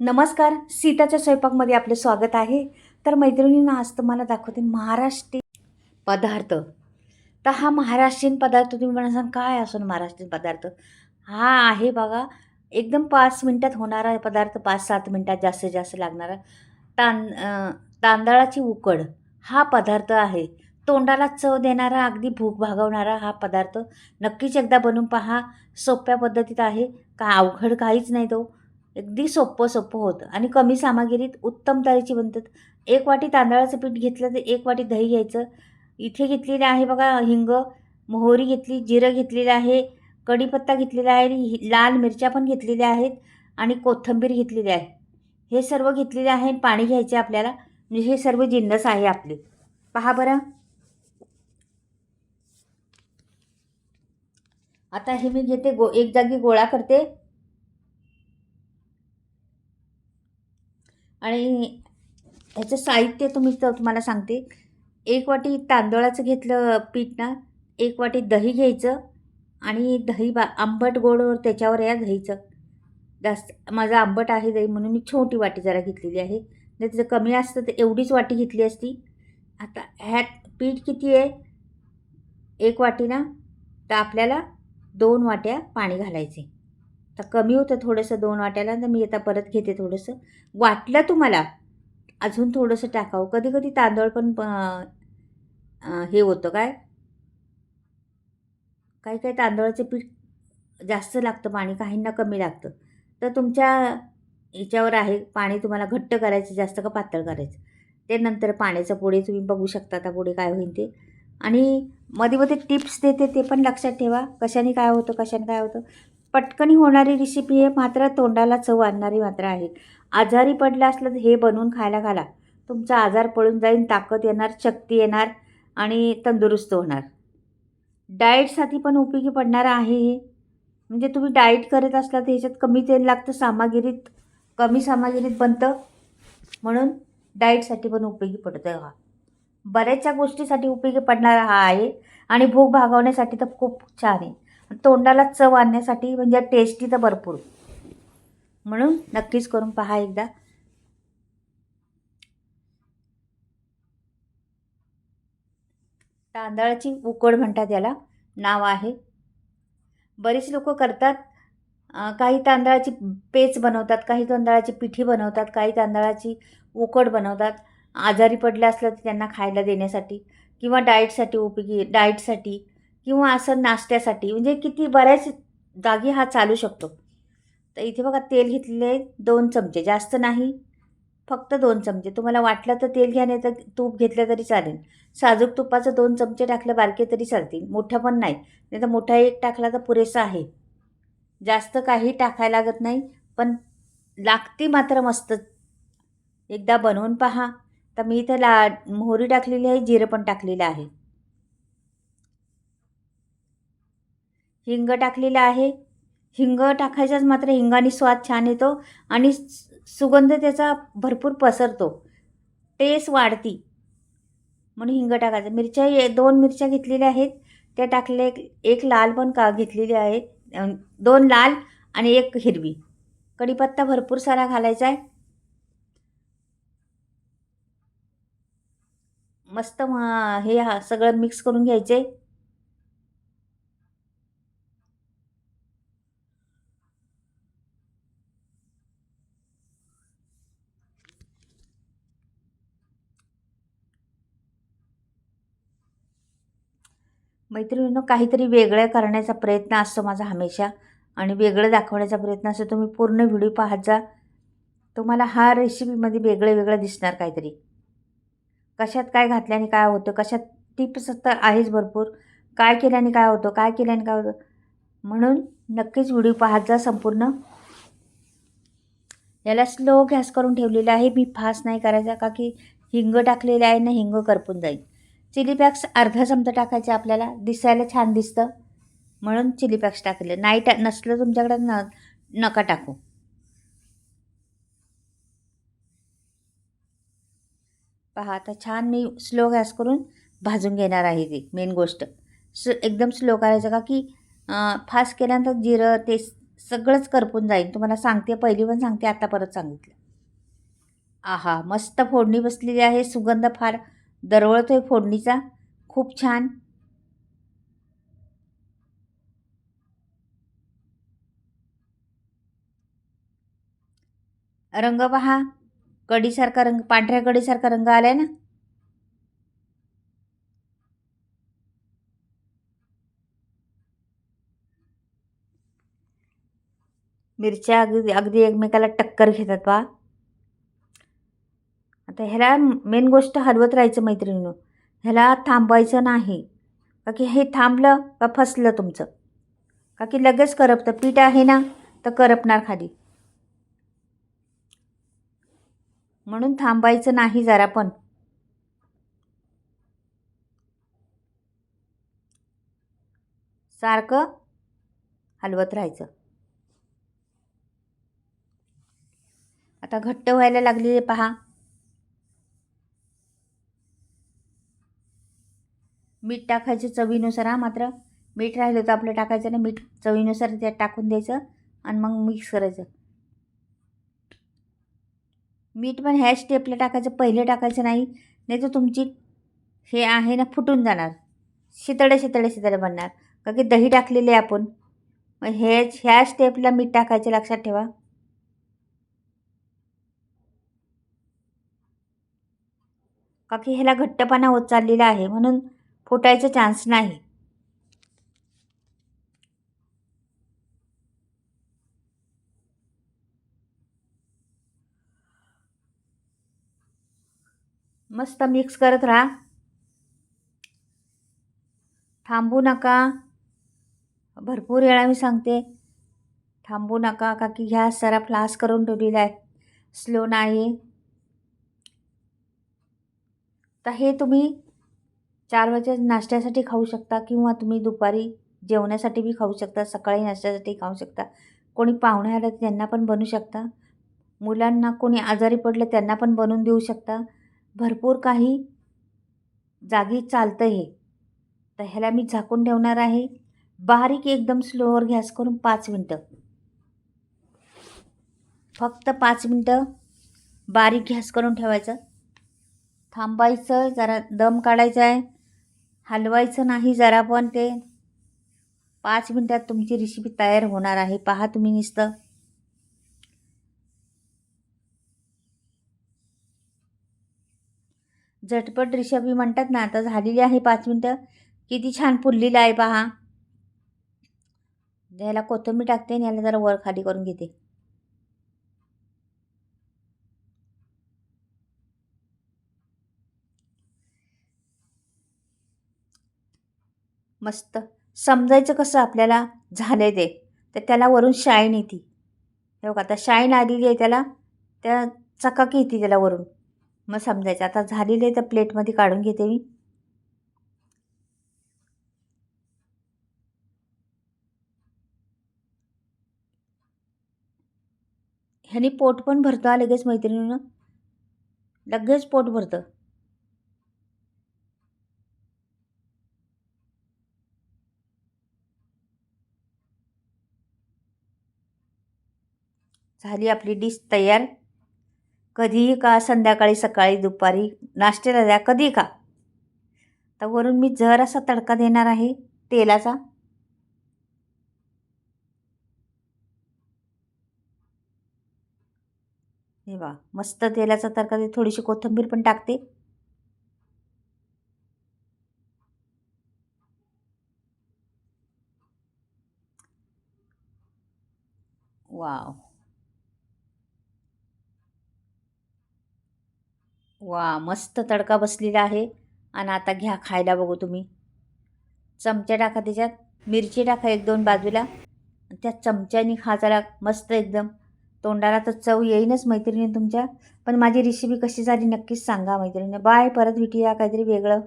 नमस्कार सीताच्या स्वयंपाकमध्ये आपले स्वागत आहे. तर मैत्रिणींना आज तुम्हाला दाखवते महाराष्ट्रीयन पदार्थ. तर हा महाराष्ट्रीयन पदार्थ तुम्ही म्हणाल काय असून महाराष्ट्रीयन पदार्थ? हा आहे बघा एकदम पाच मिनटात होणारा पदार्थ पाच सात मिनटात जास्तीत जास्त लागणारा. तां तांदळाची उकड हा पदार्थ आहे. तोंडाला चव देणारा अगदी भूक भागवणारा हा पदार्थ. नक्कीच एकदा बनवून पहा सोप्या पद्धतीत आहे. का अवघड काहीच नाही तो. अगदी सोपं सोपं होतं. आणि कमी सामग्रीत उत्तम तऱ्हेची बनतात. एक वाटी तांदळाचं पीठ घेतलं तर एक वाटी दही घ्यायचं. इथे घेतलेलं आहे बघा हिंग मोहरी घेतली जिरं घेतलेलं आहे कढीपत्ता घेतलेला आहे आणि लाल मिरच्या पण घेतलेल्या आहेत आणि कोथिंबीर घेतलेली आहे. हे सर्व घेतलेले आहे पाणी घ्यायचे आपल्याला. म्हणजे हे सर्व जिन्नस आहे आपले. पहा बरं. आता हे मी घेते गो एक जागी गोळा करते आणि ह्याचं साहित्य तुम्ही तर तुम्हाला सांगते. एक वाटी तांदळाचं घेतलं पीठ ना एक वाटी दही घ्यायचं आणि दही बा आंबट गोड त्याच्यावर या दहीचं जास्त माझं आंबट आहे दही म्हणून मी छोटी वाटी जरा घेतलेली आहे. जर तिचं कमी असतं तर एवढीच वाटी घेतली असती. आता ह्यात पीठ किती आहे? एक वाटी ना तर आपल्याला दोन वाट्या पाणी घालायचे तर कमी होतं थोडंसं दोन वाट्याला तर मी आता परत घेते थोडंसं. वाटलं तुम्हाला अजून थोडंसं टाकावं. कधी कधी तांदूळ पण हे होतं काय? काही काही तांदळाचं पीठ जास्त लागतं पाणी काहींना कमी लागतं. तर तुमच्या याच्यावर आहे पाणी तुम्हाला घट्ट करायचं जास्त का पातळ करायचं? ते नंतर पाण्याचं पुढे तुम्ही बघू शकता आता पुढे काय होईल ते. आणि मध्ये मध्ये टिप्स देते ते पण लक्षात ठेवा. कशाने काय होतं कशाने काय होतं? पटकनी होणारी रेसिपी आहे मात्र तोंडाला चव आणणारी मात्र आहे. आजारी पडलं असलं तर हे बनवून खायला घाला. तुमचा आजार पळून जाईन ताकद येणार शक्ती येणार आणि तंदुरुस्त होणार. डाएटसाठी पण उपयोगी पडणार आहे हे. म्हणजे तुम्ही डाएट करत असला तर ह्याच्यात कमी तेल लागतं सामग्रीत कमी सामग्रीत बनतं. म्हणून डाएटसाठी पण उपयोगी पडतं हा. बऱ्याचशा गोष्टीसाठी उपयोगी पडणारा हा आहे. आणि भूक भागवण्यासाठी तर खूप छान आहे. तोंडाला चव आणण्यासाठी म्हणजे टेस्टी तर भरपूर. म्हणून नक्कीच करून पहा एकदा. तांदळाची उकड म्हणतात याला नाव आहे. बरेच लोक करतात काही तांदळाची पेच बनवतात काही तांदळाची पिठी बनवतात काही तांदळाची उकड बनवतात. आजारी पडले असलं तर त्यांना खायला देण्यासाठी किंवा डाएटसाठी उपयोगी डाएटसाठी किंवा असं नाश्त्यासाठी म्हणजे किती बऱ्याच जागी हा चालू शकतो. तर इथे बघा तेल घेतलेले दोन चमचे जास्त नाही फक्त दोन चमचे. तुम्हाला वाटलं तर तेल घ्या नाही तर तूप घेतलं तरी चालेल. साजूक तुपाचं दोन चमचे टाकलं बारके तरी चालतील मोठं पण नाही. नाही तर मोठा एक टाकला तर पुरेसा आहे. जास्त काही टाकायला लागत नाही पण लागते मात्र मस्त. एकदा बनवून पहा. तर मी इथं ला मोहरी टाकलेली आहे जिरं पण टाकलेलं आहे. हिंग टाकलेलं आहे. हिंग टाकायचाच मात्र हिंगाने स्वाद छान येतो आणि सुगंध त्याचा भरपूर पसरतो. टेस्ट वाढती. म्हणून हिंग टाकायचं. मिरच्या ये- दोन मिरच्या घेतलेल्या आहेत. त्या टाकले एक लाल पण का घेतलेली आहे दोन लाल आणि एक हिरवी. कढीपत्ता भरपूर सारा घालायचा आहे. मस्त हे हा सगळं मिक्स करून घ्यायचे. मैत्रिणींनो काहीतरी वेगळं करण्याचा प्रयत्न असतो माझा हमेशा आणि वेगळं दाखवण्याचा प्रयत्न असतो. तुम्ही पूर्ण व्हिडिओ पाहत जा. तुम्हाला हा रेसिपीमध्ये वेगळं वेगळं दिसणार काहीतरी. कशात काय घातल्याने काय होतं? कशात टिप्स तर आहेच भरपूर. काय केल्याने काय होतं? काय केल्याने काय होतं? म्हणून नक्कीच व्हिडिओ पाहत जा संपूर्ण. याला स्लो गॅस करून ठेवलेला आहे. मी फास्ट नाही करायचा का की हिंग टाकलेलं आहे ना हिंग करपून जाईल. चिली पॅक्स अर्धा चमचा टाकायचा आपल्याला दिसायला छान दिसतं. म्हणून चिली पॅक्स टाकले. नाही टा नसलं तुमच्याकडे न नका टाकू. पहा आता छान मी स्लो गॅस करून भाजून घेणार आहे ती मेन गोष्ट. स एकदम स्लो करायचं का की फास्ट केल्यानंतर जिरं ते सगळंच करपून जाईल. तुम्हाला सांगते पहिली पण सांगते आता परत सांगितलं. आहा मस्त फोडणी बसलेली आहे. सुगंध फार दरवळतो आहे फोडणीचा. खूप छान. रंग पहा. कडीसारखा रंग पांढऱ्या कडीसारखा रंग आलाय ना? मिरच्या अगदी अगदी एकमेकाला टक्कर घेतात पहा तर ह्याला मेन गोष्ट हलवत राहायचं मैत्रिणीनं. ह्याला थांबवायचं नाही. का की हे थांबलं का फसलं तुमचं? का की लगेच करपतं? पीठ आहे ना तर करपणार खाली. म्हणून थांबायचं नाही जरा पण. सारखं हलवत राहायचं. आता घट्ट व्हायला लागलेले पहा. मीठ टाकायचं चवीनुसार हा मात्र. मीठ राहिलं तर आपलं टाकायचं ना मीठ चवीनुसार त्यात टाकून द्यायचं आणि मग मिक्स करायचं. मीठ पण ह्या स्टेपला टाकायचं पहिले टाकायचं नाही नाही तर तुमची हे आहे ना फुटून जाणार. शितळे शितळे शितळे बनणार. का की दही टाकलेले आहे आपण. मग हे ह्या स्टेपला मीठ टाकायचं लक्षात ठेवा. का की ह्याला घट्टपणा होत चाललेला आहे म्हणून फुटायचा चान्स नाही. मस्त मिक्स करत राहा. थांबू नका. भरपूर वेळा मी सांगते थांबू नका का की ह्या जरा फ्लास करून ठेवलेला आहे. स्लो नाही तर हे तुम्ही चार वाजे नाश्त्यासाठी खाऊ शकता किंवा तुम्ही दुपारी जेवण्यासाठी बी खाऊ शकता सकाळी नाश्त्यासाठी खाऊ शकता. कोणी पाहुणे आलं तर त्यांना पण बनवू शकता. मुलांना कोणी आजारी पडलं त्यांना पण बनवून देऊ शकता. भरपूर काही जागी चालतं हे. तर ह्याला मी झाकून ठेवणार आहे. बारीक एकदम स्लोवर गॅस करून पाच मिनटं. फक्त पाच मिनटं बारीक गॅस करून ठेवायचं. थांबायचं जरा दम काढायचा आहे. हलवायचं नाही जरा पण ते. पाच मिनटात तुमची रेसिपी तयार होणार आहे. पहा तुम्ही नुसतं. झटपट रेसिपी म्हणतात ना आता झालेली आहे पाच मिनटं. किती छान फुललेलं आहे पहा. याला कोथिंबीर टाकते आणि याला जरा वर खाली करून घेते. मस्त. समजायचं कसं आपल्याला? झालं ते. तर त्याला वरून शाईन येते. हे बघा आता शाईन आलेली आहे त्याला. त्या चकाकी येते त्याला वरून. मग समजायचं. आता झालेलं आहे तर प्लेटमध्ये काढून घेते मी. ह्यानी पोट पण भरतं हा लगेच मैत्रिणीनं. लगेच पोट भरतं. झाली आपली डिश तयार. कधीही का? संध्याकाळी सकाळी दुपारी. नाश्त्याला द्या. कधी का तर वरून मी जरासा तडका देणार आहे तेलाचा. हे वा मस्त तेलाचा तडका दे थोडीशी कोथिंबीर पण टाकते. वाव. वा मस्त तडका बसलेला आहे. आणि आता घ्या खायला बघू तुम्ही. चमचा टाका त्याच्यात. मिरची टाका एक दोन बाजूला. त्या चमच्यानी खा जरा मस्त एकदम. तोंडाला तर चव येईनच मैत्रिणी तुमच्या. पण माझी रेसिपी कशी झाली नक्कीच सांगा मैत्रिणी. बाय परत भेटूया काहीतरी वेगळं.